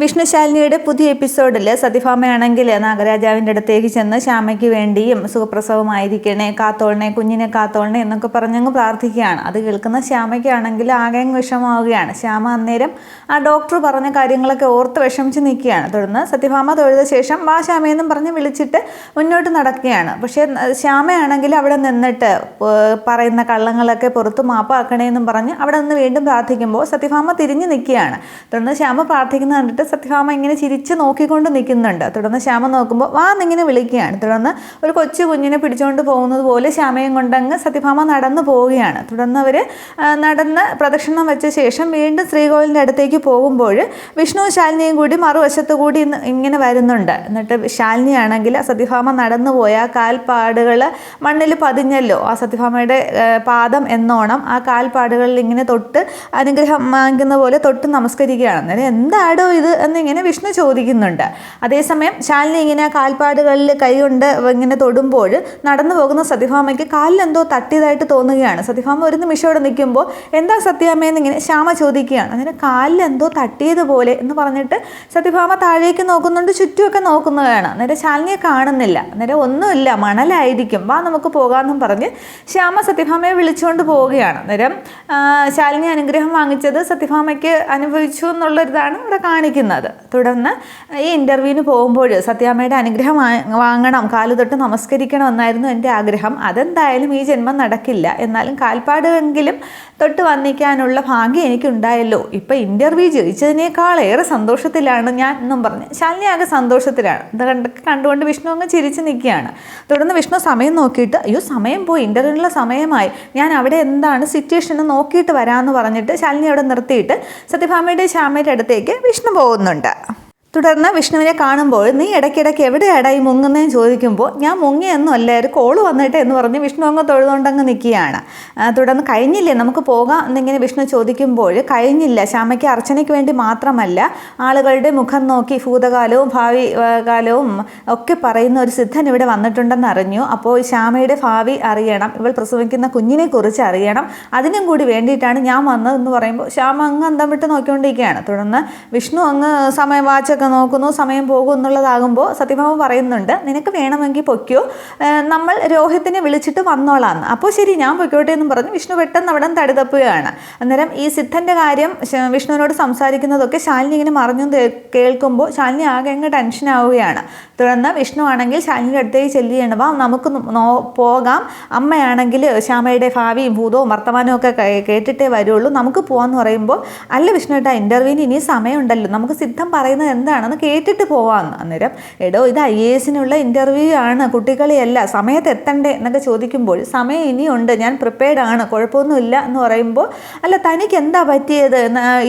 വിഷ്ണുശാലിനിയുടെ പുതിയ എപ്പിസോഡിൽ സതിഫാമയാണെങ്കിൽ നാഗരാജാവിന്റെ അടുത്തേക്ക് ചെന്ന് ശ്യാമയ്ക്ക് വേണ്ടിയും സുഖപ്രസവമായിരിക്കണേ കാത്തോളണേ കുഞ്ഞിനെ കാത്തോളണേ എന്നൊക്കെ പറഞ്ഞങ്ങ് പ്രാർത്ഥിക്കുകയാണ്. അത് കേൾക്കുന്ന ശ്യാമയ്ക്കാണെങ്കിൽ ആകെ വിഷമാവുകയാണ് ശ്യാമ അന്നേരം ആ ഡോക്ടർ പറഞ്ഞ കാര്യങ്ങളൊക്കെ ഓർത്ത് വിഷമിച്ച് നിൽക്കുകയാണ്. തുടർന്ന് സത്യഭാമ തൊഴുത ശേഷം വാ ശ്യാമയെന്നും പറഞ്ഞ് വിളിച്ചിട്ട് മുന്നോട്ട് നടക്കുകയാണ്. പക്ഷേ ശ്യാമയാണെങ്കിൽ അവിടെ നിന്നിട്ട് പറയുന്ന കള്ളങ്ങളൊക്കെ പുറത്ത് മാപ്പാക്കണേ എന്നും പറഞ്ഞ് അവിടെ നിന്ന് വീണ്ടും പ്രാർത്ഥിക്കുമ്പോൾ സത്യഭാമ തിരിഞ്ഞു നിൽക്കുകയാണ്. തുടർന്ന് ശ്യാമ പ്രാർത്ഥിക്കുന്നത് കണ്ടിട്ട് സത്യഭാമ ഇങ്ങനെ ചിരിച്ച് നോക്കിക്കൊണ്ട് നിൽക്കുന്നുണ്ട്. തുടർന്ന് ശ്യാമ നോക്കുമ്പോൾ വാ എന്നിങ്ങനെ വിളിക്കുകയാണ്. തുടർന്ന് ഒരു കൊച്ചു കുഞ്ഞിനെ പിടിച്ചുകൊണ്ട് പോകുന്നത് പോലെ ശ്യാമയും കൊണ്ടങ്ങ് സത്യഭാമ നടന്നു പോവുകയാണ്. തുടർന്ന് അവർ നടന്ന് പ്രദക്ഷിണം വെച്ച ശേഷം വീണ്ടും ശ്രീകോവിലിന്റെ അടുത്തേക്ക് പോകുമ്പോൾ വിഷ്ണു ശാലിനിയും കൂടി മറുവശത്ത് കൂടി ഇങ്ങനെ വരുന്നുണ്ട്. എന്നിട്ട് ശാലിനിയാണെങ്കിൽ സത്യഭാമ നടന്നു പോയ. കാൽപ്പാടുകൾ മണ്ണിൽ പതിഞ്ഞല്ലോ. ആ സത്യഭാമയുടെ പാദം എന്നോണം ആ കാൽപ്പാടുകളിൽ ഇങ്ങനെ തൊട്ട് അനുഗ്രഹം വാങ്ങിക്കുന്ന പോലെ തൊട്ട് നമസ്കരിക്കുകയാണ്. അന്നേരം എന്താടോ ഇത്? എന്നിങ്ങനെ വിഷ്ണു ചോദിക്കുന്നുണ്ട്. അതേസമയം ശാലിനി ഇങ്ങനെ കാൽപ്പാടുകളിൽ കൈകൊണ്ട് ഇങ്ങനെ തൊടുമ്പോൾ നടന്നു പോകുന്ന സത്യഭാമയ്ക്ക് കാലിലെന്തോ തട്ടിയതായിട്ട് തോന്നുകയാണ്. സതിഭാമ ഒരു നിമിഷത്തോടെ നിൽക്കുമ്പോൾ എന്താ സത്യാമ്മയെന്ന് ഇങ്ങനെ ശ്യാമ ചോദിക്കുകയാണ്. അങ്ങനെ കാലിലെന്തോ തട്ടിയതുപോലെ എന്ന് പറഞ്ഞിട്ട് സതിഭാമ താഴേക്ക് നോക്കുന്നുണ്ട് ചുറ്റുമൊക്കെ നോക്കുന്നതാണ്. അന്നേരം ശാലിനിയെ കാണുന്നില്ല. അന്നേരം ഒന്നുമില്ല. മണലായിരിക്കും. വാ നമുക്ക് പോകാമെന്നും പറഞ്ഞ് ശ്യാമ സത്യഭാമയെ വിളിച്ചുകൊണ്ട് പോവുകയാണ്. അന്നേരം ശാലിനി അനുഗ്രഹം വാങ്ങിച്ചത് സത്യഭാമയ്ക്ക് അനുഭവിച്ചു എന്നുള്ളൊരിതാണ് ഇവിടെ കാണിക്കുന്നത്. തുടർന്ന് ഈ ഇന്റർവ്യൂവിന് പോകുമ്പോൾ സത്യാമ്മയുടെ അനുഗ്രഹം വാങ്ങണം കാൽ തൊട്ട് നമസ്കരിക്കണം എന്നായിരുന്നു എന്റെ ആഗ്രഹം. അതെന്തായാലും ഈ ജന്മം നടക്കില്ല. എന്നാലും കാൽപ്പാടെങ്കിലും തൊട്ട് വന്നിക്കാനുള്ള ഭാഗ്യം എനിക്കുണ്ടായല്ലോ. ഇപ്പം ഇന്റർവ്യൂ ജയിച്ചതിനേക്കാൾ ഏറെ സന്തോഷത്തിലാണ് ഞാൻ എന്നും പറഞ്ഞ്. ശാലിനി ആകെ സന്തോഷത്തിലാണ്. ഇത് കണ്ട് കണ്ടുകൊണ്ട് വിഷ്ണു അങ്ങ് ചിരിച്ച് നിൽക്കുകയാണ്. തുടർന്ന് വിഷ്ണു സമയം നോക്കിയിട്ട് അയ്യോ സമയം പോയി. ഇന്റർവ്യൂവിനുള്ള സമയമായി. ഞാൻ അവിടെ എന്താണ് സിറ്റുവേഷൻ നോക്കിയിട്ട് വരാമെന്ന് പറഞ്ഞിട്ട് ശാലിനി അവിടെ നിർത്തിയിട്ട് സത്യഭാമയുടെ ശ്യാമയുടെ അടുത്തേക്ക് വിഷ്ണു പോകുന്നുണ്ട്. തുടർന്ന് വിഷ്ണുവിനെ കാണുമ്പോൾ നീ ഇടയ്ക്കിടയ്ക്ക് എവിടെയാടാ ഈ മുങ്ങുന്നതെന്ന് ചോദിക്കുമ്പോൾ ഞാൻ മുങ്ങിയൊന്നും അല്ല ഒരു കോൾ വന്നിട്ട് എന്ന് പറഞ്ഞ് വിഷ്ണു അങ്ങ് തൊഴുതുകൊണ്ടങ്ങ് നിൽക്കുകയാണ്. തുടർന്ന് കഴിഞ്ഞില്ലേ നമുക്ക് പോകാം എന്നിങ്ങനെ വിഷ്ണു ചോദിക്കുമ്പോൾ കഴിഞ്ഞില്ല ശ്യാമയ്ക്ക് അർച്ചനയ്ക്ക് വേണ്ടി മാത്രമല്ല ആളുകളുടെ മുഖം നോക്കി ഭൂതകാലവും ഭാവി കാലവും ഒക്കെ പറയുന്ന ഒരു സിദ്ധൻ ഇവിടെ വന്നിട്ടുണ്ടെന്ന് അറിഞ്ഞു. അപ്പോൾ ശ്യാമയുടെ ഭാവി അറിയണം ഇവൾ പ്രസവിക്കുന്ന കുഞ്ഞിനെ കുറിച്ച് അറിയണം. അതിനും കൂടി വേണ്ടിയിട്ടാണ് ഞാൻ വന്നതെന്ന് പറയുമ്പോൾ ശ്യാമ അങ്ങ് അന്തം വിട്ട് നോക്കിക്കൊണ്ടിരിക്കുകയാണ്. തുടർന്ന് വിഷ്ണു അങ്ങ് സമയം വാച്ചൊക്കെ നോക്കുന്നു സമയം പോകും എന്നുള്ളതാകുമ്പോൾ സത്യഭാമ പറയുന്നുണ്ട് നിനക്ക് വേണമെങ്കിൽ പൊയ്ക്കോ. നമ്മൾ രോഹിത്തിനെ വിളിച്ചിട്ട് വന്നോളാന്ന്. അപ്പോൾ ശരി ഞാൻ പൊയ്ക്കോട്ടെ എന്നും പറഞ്ഞു. വിഷ്ണു പെട്ടെന്ന് അവിടെ തടിതപ്പുകയാണ്. അന്നേരം ഈ സിദ്ധന്റെ കാര്യം വിഷ്ണുവിനോട് സംസാരിക്കുന്നതൊക്കെ ശാലിനി ഇങ്ങനെ മറിഞ്ഞു കേൾക്കുമ്പോൾ ശാലിനി ആകെ അങ്ങ് ടെൻഷൻ ആവുകയാണ്. തുടർന്ന് വിഷ്ണു ആണെങ്കിൽ ശാലിനിയുടെ അടുത്തേക്ക് ചെല്ലുകയാണ്. വാ നമുക്ക് നോ പോകാം. അമ്മയാണെങ്കിൽ ശ്യാമയുടെ ഭാവിയും ഭൂതവും വർത്തമാനവും ഒക്കെ കേട്ടിട്ടേ വരുള്ളൂ. നമുക്ക് പോകാമെന്ന് പറയുമ്പോൾ അല്ല വിഷ്ണുവേട്ടാ ഇന്റർവ്യൂവിന് ഇനി സമയമുണ്ടല്ലോ. നമുക്ക് സിദ്ധം പറയുന്നത് എന്താണെന്ന് കേട്ടിട്ട് പോവാമെന്ന് അന്നേരം എടോ ഇത് ഐ എ എസിനുള്ള ഇന്റർവ്യൂ ആണ്. കുട്ടികളെയല്ല സമയത്ത് എത്തണ്ടേ എന്നൊക്കെ ചോദിക്കുമ്പോൾ സമയം ഇനിയുണ്ട് ഞാൻ പ്രിപ്പയർഡ് ആണ് കുഴപ്പമൊന്നുമില്ല എന്ന് പറയുമ്പോൾ അല്ല തനിക്ക് എന്താ പറ്റിയത്?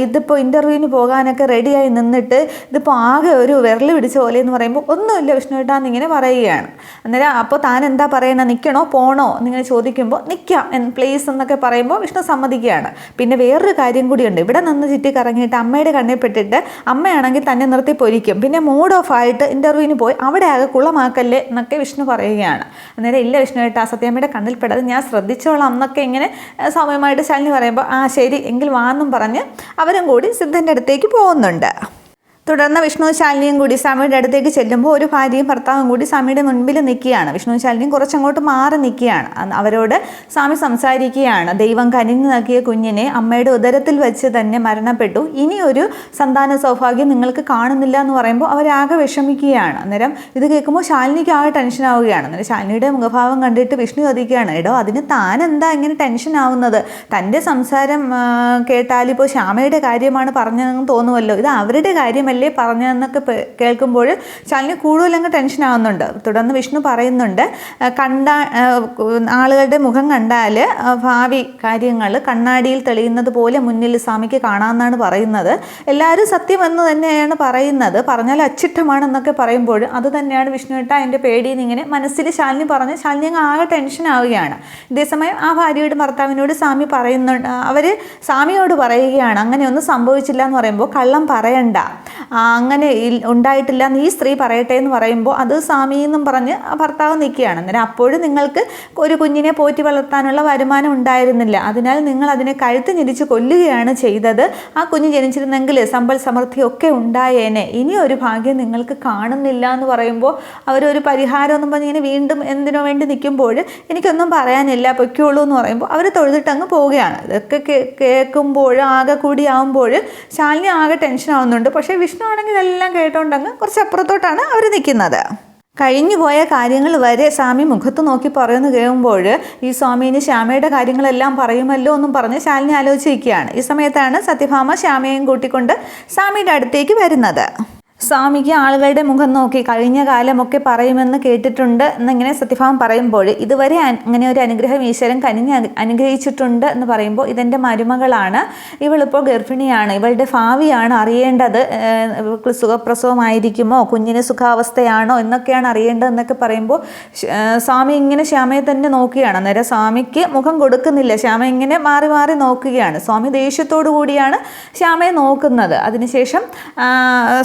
ഇതിപ്പോൾ ഇന്റർവ്യൂവിന് പോകാനൊക്കെ റെഡിയായി നിന്നിട്ട് ഇതിപ്പോൾ ആകെ ഒരു വിരൽ പിടിച്ച പോലെ എന്ന് പറയുമ്പോൾ ഒന്നുമില്ല വിഷ്ണുവേട്ടാ എന്നിങ്ങനെ പറയുകയാണ്. അന്നേരം അപ്പോൾ താൻ എന്താ പറയണ? നിൽക്കണോ പോണോ? എന്നിങ്ങനെ ചോദിക്കുമ്പോൾ നിൽക്കാം പ്ലേസ് എന്നൊക്കെ പറയുമ്പോൾ വിഷ്ണു സമ്മതിക്കുകയാണ്. പിന്നെ വേറൊരു കാര്യം കൂടിയുണ്ട്. ഇവിടെ നിന്ന് ചുറ്റി കറങ്ങിയിട്ട് അമ്മയുടെ കണ്ണിൽപ്പെട്ടിട്ട് അമ്മയാണെങ്കിൽ തന്നെ നിർത്തി പൊരിക്കും പിന്നെ മൂഡ് ഓഫ് ആയിട്ട് ഇന്റർവ്യൂവിന് പോയി അവിടെ ആകെ കുളമാക്കല്ലേ എന്നൊക്കെ വിഷ്ണു പറയുകയാണ്. അന്നേരം ഇല്ല വിഷ്ണുവേട്ടാ സത്യാമ്മയുടെ കണ്ണിൽ പെടാതെ ഞാൻ ശ്രദ്ധിച്ചോളാം എന്നൊക്കെ ഇങ്ങനെ സൗമ്യമായിട്ട് ശാലിനി പറയുമ്പോൾ ആ ശരി എങ്കിൽ വാന്നും പറഞ്ഞ് അവരും കൂടി സിദ്ധന്റെ അടുത്തേക്ക് പോകുന്നുണ്ട്. തുടർന്ന് വിഷ്ണു ശാലിനിയും കൂടി സ്വാമിയുടെ അടുത്തേക്ക് ചെല്ലുമ്പോൾ ഒരു ഭാര്യയും ഭർത്താവും കൂടി സ്വാമിയുടെ മുൻപിൽ നിൽക്കുകയാണ്. വിഷ്ണു ശാലിനിയും കുറച്ചങ്ങോട്ട് മാറി നിൽക്കുകയാണ്. അവരോട് സ്വാമി സംസാരിക്കുകയാണ്. ദൈവം കനിഞ്ഞു നൽകിയ കുഞ്ഞിനെ അമ്മയുടെ ഉദരത്തിൽ വെച്ച് തന്നെ മരണപ്പെട്ടു. ഇനി ഒരു സന്താന സൗഭാഗ്യം നിങ്ങൾക്ക് കാണുന്നില്ല എന്ന് പറയുമ്പോൾ അവരാകെ വിഷമിക്കുകയാണ്. അന്നേരം ഇത് കേൾക്കുമ്പോൾ ശാലിനിക്ക് ആകെ ടെൻഷൻ ആവുകയാണ്. അന്നേരം ശാലിനിയുടെ മുഖഭാവം കണ്ടിട്ട് വിഷ്ണു ചോദിക്കുകയാണ് എടോ അതിന് താൻ എന്താ ഇങ്ങനെ ടെൻഷൻ ആവുന്നത്? തന്റെ സംസാരം കേട്ടാലിപ്പോൾ ശ്യാമയുടെ കാര്യമാണ് പറഞ്ഞതെന്ന് തോന്നുമല്ലോ. ഇത് അവരുടെ കാര്യമല്ലേ പറഞ്ഞതെന്നൊക്കെ പേ- കേൾക്കുമ്പോൾ ശാലിനി കൂടുതലങ്ങ് ടെൻഷൻ ആവുന്നുണ്ട്. തുടർന്ന് വിഷ്ണു പറയുന്നുണ്ട് കണ്ട ആളുകളുടെ മുഖം കണ്ടാൽ ഭാവി കാര്യങ്ങൾ കണ്ണാടിയിൽ തെളിയുന്നത് പോലെ മുന്നിൽ സ്വാമിക്ക് കാണാമെന്നാണ് പറയുന്നത്. എല്ലാവരും സത്യമെന്ന് തന്നെയാണ് പറയുന്നത്. പറഞ്ഞാൽ അച്ചിട്ടമാണെന്നൊക്കെ പറയുമ്പോൾ അത് തന്നെയാണ് വിഷ്ണുവേട്ട എന്റെ പേടിയെന്ന് ഇങ്ങനെ മനസ്സിൽ ശാലിനി പറഞ്ഞ് ശാലിനി അങ്ങ് ആകെ ടെൻഷൻ ആവുകയാണ്. ഇതേസമയം ആ ഭാര്യയുടെ ഭർത്താവിനോട് സ്വാമി പറയുന്നുണ്ട് അവർ സ്വാമിയോട് പറയുകയാണ് അങ്ങനെയൊന്നും സംഭവിച്ചില്ല എന്ന് പറയുമ്പോൾ കള്ളം പറയണ്ട. അങ്ങനെ ഉണ്ടായിട്ടില്ല എന്ന് ഈ സ്ത്രീ പറയട്ടെ എന്ന് പറയുമ്പോൾ അത് സ്വാമി എന്നും പറഞ്ഞ് ഭർത്താവ് നിൽക്കുകയാണ്. അന്നേരം അപ്പോഴും നിങ്ങൾക്ക് ഒരു കുഞ്ഞിനെ പോറ്റി വളർത്താനുള്ള വരുമാനം ഉണ്ടായിരുന്നില്ല. അതിനാൽ നിങ്ങൾ അതിനെ കഴുത്ത് ഞെരിച്ച് കൊല്ലുകയാണ് ചെയ്തത്. ആ കുഞ്ഞ് ജനിച്ചിരുന്നെങ്കിൽ സമ്പൽ സമൃദ്ധി ഒക്കെ ഉണ്ടായേനെ. ഇനി ഒരു ഭാഗ്യം നിങ്ങൾക്ക് കാണുന്നില്ല എന്ന് പറയുമ്പോൾ അവരൊരു പരിഹാരം എന്നും പറഞ്ഞ് ഇങ്ങനെ വീണ്ടും എന്തിനു വേണ്ടി നിൽക്കുമ്പോൾ എനിക്കൊന്നും പറയാനില്ല പൊയ്ക്കോളൂ എന്ന് പറയുമ്പോൾ അവർ തൊഴുതിട്ട് അങ്ങ് പോവുകയാണ്. ഇതൊക്കെ കേൾക്കുമ്പോൾ ആകെ കൂടി ആകുമ്പോൾ ശാലിനി ആകെ ടെൻഷൻ ആവുന്നുണ്ട്. പക്ഷേ വിഷ്ണു ആണെങ്കിൽ ഇതെല്ലാം കേട്ടോണ്ടങ്ങ് കുറച്ച് അപ്പുറത്തോട്ടാണ് അവർ നിൽക്കുന്നത് കഴിഞ്ഞു പോയ കാര്യങ്ങൾ വരെ സ്വാമി മുഖത്ത് നോക്കി പറയുന്നു കേൾക്കുമ്പോൾ ഈ സ്വാമിന് ശ്യാമയുടെ കാര്യങ്ങളെല്ലാം പറയുമല്ലോ എന്നും പറഞ്ഞ് ശാലിനി ആലോചിച്ചിരിക്കുകയാണ്. ഈ സമയത്താണ് സത്യഭാമ ശ്യാമയെയും കൂട്ടിക്കൊണ്ട് സ്വാമിയുടെ അടുത്തേക്ക് വരുന്നത്. സ്വാമിക്ക് ആളുകളുടെ മുഖം നോക്കി കഴിഞ്ഞ കാലമൊക്കെ പറയുമെന്ന് കേട്ടിട്ടുണ്ട് എന്നിങ്ങനെ സത്യഭാമം പറയുമ്പോൾ ഇതുവരെ അങ്ങനെ ഒരു അനുഗ്രഹം ഈശ്വരൻ കനിഞ്ഞ് അനുഗ്രഹിച്ചിട്ടുണ്ട് എന്ന് പറയുമ്പോൾ ഇതെന്റെ മരുമകളാണ്. ഇവളിപ്പോൾ ഗർഭിണിയാണ്. ഇവളുടെ ഭാവിയാണ് അറിയേണ്ടത്. സുഖപ്രസവമായിരിക്കുമോ? കുഞ്ഞിന് സുഖാവസ്ഥയാണോ എന്നൊക്കെയാണ് അറിയേണ്ടത് എന്നൊക്കെ പറയുമ്പോൾ സ്വാമി ഇങ്ങനെ ശ്യാമയെ തന്നെ നോക്കുകയാണ്. അന്നേരം സ്വാമിക്ക് മുഖം കൊടുക്കുന്നില്ല. ശ്യാമ ഇങ്ങനെ മാറി മാറി നോക്കുകയാണ്. സ്വാമി ദേഷ്യത്തോടു കൂടിയാണ് ശ്യാമയെ നോക്കുന്നത്. അതിനുശേഷം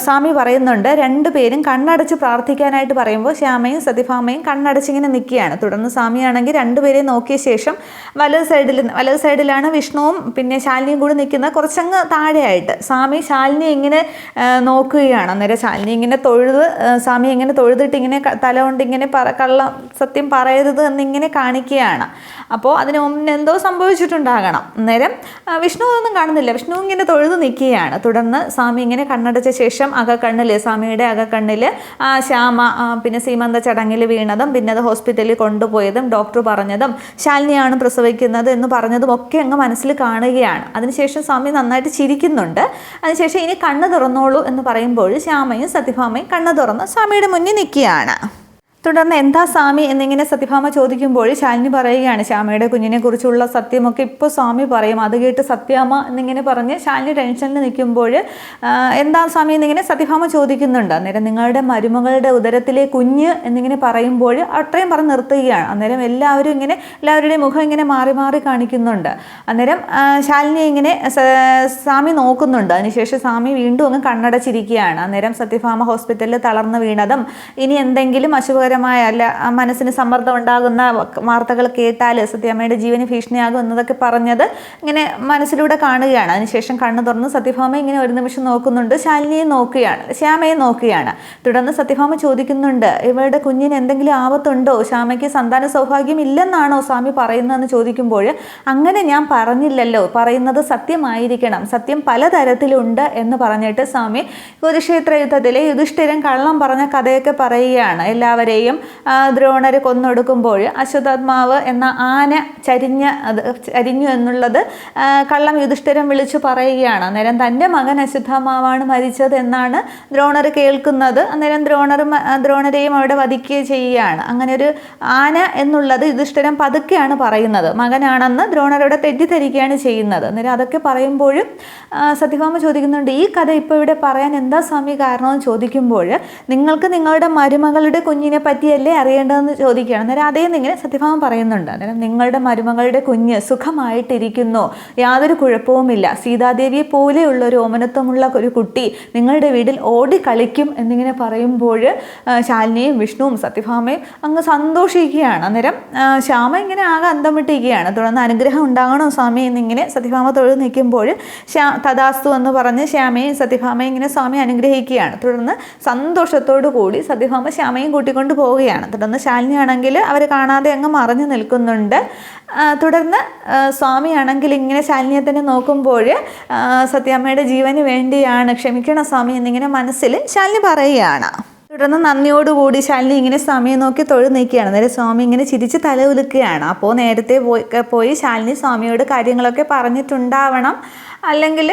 സ്വാമി പറയുന്നുണ്ട്. രണ്ടുപേരും കണ്ണടച്ച് പ്രാർത്ഥിക്കാനായിട്ട് പറയുമ്പോൾ ശ്യാമയും സതിഭാമയും കണ്ണടച്ചിങ്ങനെ നിൽക്കുകയാണ്. തുടർന്ന് സ്വാമിയാണെങ്കിൽ രണ്ടുപേരെയും നോക്കിയ ശേഷം വലത് സൈഡിൽ വലത് സൈഡിലാണ് വിഷ്ണുവും പിന്നെ ശാലിനിയും കൂടി നിൽക്കുന്നത്. കുറച്ചങ്ങ് താഴെയായിട്ട് സ്വാമി ശാലിനി ഇങ്ങനെ നോക്കുകയാണ്. അന്നേരം ശാലിനി ഇങ്ങനെ തൊഴുത് സ്വാമി ഇങ്ങനെ തൊഴുതിട്ട് ഇങ്ങനെ തല കൊണ്ട് ഇങ്ങനെ പറ കള്ളം സത്യം പറയരുത് എന്നിങ്ങനെ കാണിക്കുകയാണ്. അപ്പോൾ അതിന് എന്തോ സംഭവിച്ചിട്ടുണ്ടാകണം. അന്നേരം വിഷ്ണു ഒന്നും കാണുന്നില്ല. വിഷ്ണു ഇങ്ങനെ തൊഴുത് നിൽക്കുകയാണ്. തുടർന്ന് സ്വാമി ഇങ്ങനെ കണ്ണടച്ച ശേഷം അകക്കണ്ണിൽ സ്വാമിയുടെ അകക്കണ്ണിൽ ആ ശ്യാമ പിന്നെ സീമന്ത ചടങ്ങിൽ വീണതും പിന്നെ അത് ഹോസ്പിറ്റലിൽ കൊണ്ടുപോയതും ഡോക്ടർ പറഞ്ഞതും ശാലിനിയാണ് പ്രസവിക്കുന്നത് എന്ന് പറഞ്ഞതും ഒക്കെ അങ്ങ് മനസ്സിൽ കാണുകയാണ്. അതിനുശേഷം സ്വാമി നന്നായിട്ട് ചിരിക്കുന്നുണ്ട്. അതിനുശേഷം ഇനി കണ്ണ് തുറന്നോളൂ എന്ന് പറയുമ്പോൾ ശ്യാമയും സത്യഭാമയും കണ്ണ് തുറന്ന് സ്വാമിയുടെ മുന്നിൽ നിൽക്കുകയാണ്. തുടർന്ന് എന്താ സ്വാമി എന്നിങ്ങനെ സത്യഭാമ ചോദിക്കുമ്പോൾ ശാലിനി പറയുകയാണ് ശ്യാമയുടെ കുഞ്ഞിനെ കുറിച്ചുള്ള സത്യമൊക്കെ ഇപ്പോൾ സ്വാമി പറയും. അത് കേട്ട് സത്യാമ എന്നിങ്ങനെ പറഞ്ഞ് ശാലിനി ടെൻഷനിൽ നിൽക്കുമ്പോൾ എന്താ സ്വാമി എന്നിങ്ങനെ സത്യഭാമ ചോദിക്കുന്നുണ്ട്. അന്നേരം നിങ്ങളുടെ മരുമകളുടെ ഉദരത്തിലെ കുഞ്ഞ് എന്നിങ്ങനെ പറയുമ്പോൾ അത്രയും പറഞ്ഞ് നിർത്തുകയാണ്. അന്നേരം എല്ലാവരും ഇങ്ങനെ എല്ലാവരുടെയും മുഖം ഇങ്ങനെ മാറി മാറി കാണിക്കുന്നുണ്ട്. അന്നേരം ശാലിനി ഇങ്ങനെ സ്വാമി നോക്കുന്നുണ്ട്. അതിനുശേഷം സ്വാമി വീണ്ടും അങ്ങ് കണ്ണടച്ചിരിക്കുകയാണ്. അന്നേരം സത്യഭാമ ഹോസ്പിറ്റലിൽ തളർന്നു വീണതും ഇനി എന്തെങ്കിലും അശുഭകരമായ അല്ല മനസ്സിന് സമ്മർദ്ദം ഉണ്ടാകുന്ന വാർത്തകൾ കേട്ടാൽ സത്യഭാമയുടെ ജീവന് ഭീഷണിയാകും എന്നതൊക്കെ പറഞ്ഞത് ഇങ്ങനെ മനസ്സിലൂടെ കാണുകയാണ്. അതിനുശേഷം കണ്ണു തുറന്ന് സത്യഭാമ ഇങ്ങനെ ഒരു നിമിഷം നോക്കുന്നുണ്ട്. ശാലിനിയെ നോക്കുകയാണ്. ശ്യാമയെ നോക്കുകയാണ്. തുടർന്ന് സത്യഭാമ ചോദിക്കുന്നുണ്ട് ഇവരുടെ കുഞ്ഞിന് എന്തെങ്കിലും ആപത്തുണ്ടോ? ശ്യാമയ്ക്ക് സന്താന സൗഭാഗ്യം ഇല്ലെന്നാണോ സ്വാമി പറയുന്നതെന്ന് ചോദിക്കുമ്പോൾ അങ്ങനെ ഞാൻ പറഞ്ഞില്ലല്ലോ. പറയുന്നത് സത്യമായിരിക്കണം. സത്യം പലതരത്തിലുണ്ട് എന്ന് പറഞ്ഞിട്ട് സ്വാമി കുരുക്ഷേത്ര യുദ്ധത്തിലെ യുധിഷ്ഠിരൻ കള്ളം പറഞ്ഞ കഥയൊക്കെ പറയുകയാണ്. എല്ലാവരെയും ആ, ദ്രോണര് കൊന്നൊടുക്കുമ്പോൾ അശ്വതാത്മാവ് എന്ന ആന ചരിഞ്ഞ ചരിഞ്ഞു എന്നുള്ളത് കള്ളം യുധിഷ്ഠിരം വിളിച്ചു പറയുകയാണ്. അന്നേരം തന്റെ മകൻ അശ്വത്ഥാമാവാണ് മരിച്ചത് എന്നാണ് ദ്രോണർ കേൾക്കുന്നത്. അന്നേരം ദ്രോണർ ദ്രോണരെയും അവിടെ വധിക്കുകയും ചെയ്യുകയാണ്. അങ്ങനെ ഒരു ആന എന്നുള്ളത് യുധിഷ്ഠിരം പതുക്കെയാണ് പറയുന്നത്. മകനാണെന്ന് ദ്രോണരോടെ തെറ്റിദ്ധരിക്കുകയാണ് ചെയ്യുന്നത്. അന്നേരം അതൊക്കെ പറയുമ്പോഴും സത്യഭാമ ചോദിക്കുന്നുണ്ട് ഈ കഥ ഇപ്പോൾ ഇവിടെ പറയാൻ എന്താ സ്വാമി കാരണമെന്ന് ചോദിക്കുമ്പോൾ നിങ്ങൾക്ക് നിങ്ങളുടെ മരുമകളുടെ കുഞ്ഞിനെ പറ്റിയല്ലേ അറിയേണ്ടതെന്ന് ചോദിക്കുകയാണ്. അന്നേരം അതേ ഇങ്ങനെ സത്യഭാമം പറയുന്നുണ്ട്. അന്നേരം നിങ്ങളുടെ മരുമകളുടെ കുഞ്ഞ് സുഖമായിട്ടിരിക്കുന്നു. യാതൊരു കുഴപ്പവുമില്ല. സീതാദേവിയെ പോലെയുള്ള ഒരു ഓമനത്വമുള്ള ഒരു കുട്ടി നിങ്ങളുടെ വീട്ടിൽ ഓടി കളിക്കും എന്നിങ്ങനെ പറയുമ്പോൾ ശാലിനിയും വിഷ്ണുവും സത്യഭാമയും അങ്ങ് സന്തോഷിക്കുകയാണ്. അന്നേരം ശ്യാമ ഇങ്ങനെ ആകെ അന്തം വിട്ടിരിക്കുകയാണ് തുടർന്ന് അനുഗ്രഹം ഉണ്ടാകണം സ്വാമി എന്നിങ്ങനെ സത്യഭാമ തൊഴിൽ നിൽക്കുമ്പോൾ ശ്യാ തഥാസ്തു എന്ന് പറഞ്ഞ് ശ്യാമയും സത്യഭാമയും ഇങ്ങനെ സ്വാമി അനുഗ്രഹിക്കുകയാണ്. തുടർന്ന് സന്തോഷത്തോടു കൂടി സത്യഭാമ ശ്യാമയും കൂട്ടിക്കൊണ്ട് പോവുകയാണ്. തുടർന്ന് ശാലിനിയാണെങ്കിൽ അവർ കാണാതെ അങ്ങ് മറഞ്ഞു നിൽക്കുന്നുണ്ട്. തുടർന്ന് സ്വാമിയാണെങ്കിൽ ഇങ്ങനെ ശാലിനിയെ തന്നെ നോക്കുമ്പോൾ സത്യാമ്മയുടെ ജീവന് വേണ്ടിയാണ് ക്ഷമിക്കണം സ്വാമി എന്നിങ്ങനെ മനസ്സിൽ ശാലിനി പറയുകയാണ്. തുടർന്ന് നന്ദിയോടുകൂടി ശാലിനി ഇങ്ങനെ സമയം നോക്കി തൊഴിൽ നീക്കുകയാണ് അന്നേരം സ്വാമി ഇങ്ങനെ ചിരിച്ച് തല ഉലുക്കുകയാണ്. അപ്പോൾ നേരത്തെ പോയി പോയി ശാലിനി സ്വാമിയോട് കാര്യങ്ങളൊക്കെ പറഞ്ഞിട്ടുണ്ടാവണം. അല്ലെങ്കിൽ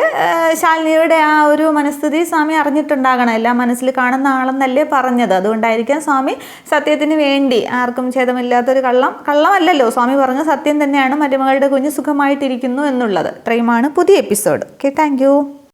ശാലിനിയുടെ ആ ഒരു മനസ്ഥിതി സ്വാമി അറിഞ്ഞിട്ടുണ്ടാകണം. എല്ലാം മനസ്സിൽ കാണുന്ന ആളെന്നല്ലേ പറഞ്ഞത്. അതുകൊണ്ടായിരിക്കാം സ്വാമി സത്യത്തിന് വേണ്ടി ആർക്കും ഛേദമില്ലാത്തൊരു കള്ളം കള്ളമല്ലല്ലോ. സ്വാമി പറഞ്ഞ സത്യം തന്നെയാണ് മരുമകളുടെ കുഞ്ഞ് സുഖമായിട്ടിരിക്കുന്നു എന്നുള്ളത്. ഇത്രയുമാണ് പുതിയ എപ്പിസോഡ്. Okay thank